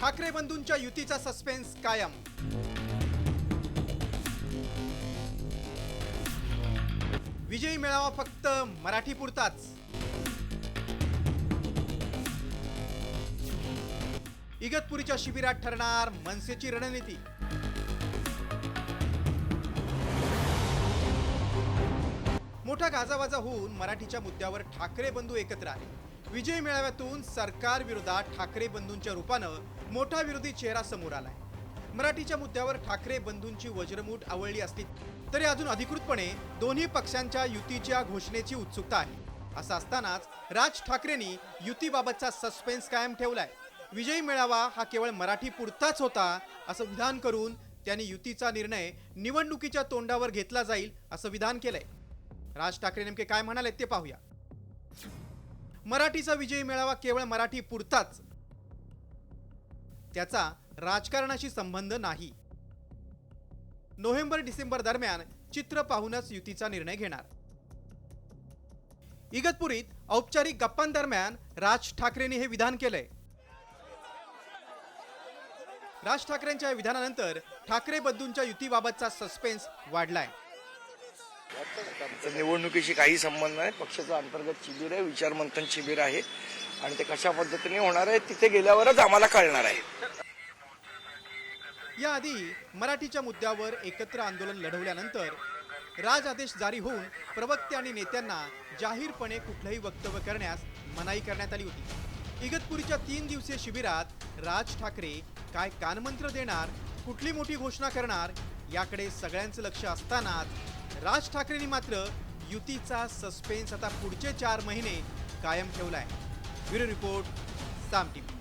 ठाकरे बंधूंच्या युतीचा सस्पेन्स कायम. विजयी मेळावा फक्त मराठी पुरताच. इगतपुरीच्या शिबिरात ठरणार मनसेची रणनीती. मोठा गाजावाजा होऊन मराठीच्या मुद्द्यावर ठाकरे बंधू एकत्र आले. विजय मेळाव्यातून सरकार विरोधात ठाकरे बंधूंच्या रूपानं मोठा विरोधी चेहरा समोर आलाय. मराठीच्या मुद्द्यावर ठाकरे बंधूंची वज्रमूठ आवळली असली तरी अजून अधिकृतपणे दोन्ही पक्षांच्या युतीच्या घोषणेची उत्सुकता आहे. असं असतानाच राज ठाकरेंनी युतीबाबतचा सस्पेन्स कायम ठेवलाय. विजयी मेळावा हा केवळ मराठी पुरताच होता असं विधान करून त्यांनी युतीचा निर्णय निवडणुकीच्या तोंडावर घेतला जाईल असं विधान केलंय. राज ठाकरे नेमके काय म्हणाले ते पाहूया. मराठीचा विजयी मेळावा केवळ मराठी पुरताच. त्याचा राजकारणाशी संबंध नाही. नोव्हेंबर डिसेंबर दरम्यान चित्र पाहूनच युतीचा निर्णय घेणार. इगतपुरीत औपचारिक गप्पांदरम्यान राज ठाकरेंनी हे विधान केलंय. राज ठाकरेंच्या विधानानंतर ठाकरे बंधूंच्या युतीबाबतचा सस्पेन्स वाढलाय. तर निवडणुकीशी काही संबंध नाही पक्षाचं अंतर्गत शिबिर आहे विचारमंथन शिबिर आहे. आणि ते कशा पद्धतीने होणार आहे तिथे गेल्यावरच आम्हाला कळणार आहे. याआधी मराठीच्या मुद्द्यावर एकत्र आंदोलन लढवल्यानंतर राज आदेश जारी होऊन प्रवक्ते आणि नेत्यांना जाहीरपणे कुठलंही वक्तव्य करण्यास मनाई करण्यात आली होती. इगतपुरीच्या तीन दिवसीय शिबिरात राज ठाकरे काय कानमंत्र देणार कुठली मोठी घोषणा करणार याकडे सगळ्यांचं लक्ष असतानाच राज ठाकरेंनी मात्र युतीचा सस्पेन्स आता पुढचे चार महिने कायम ठेवलाय. Bureau report Saam TV.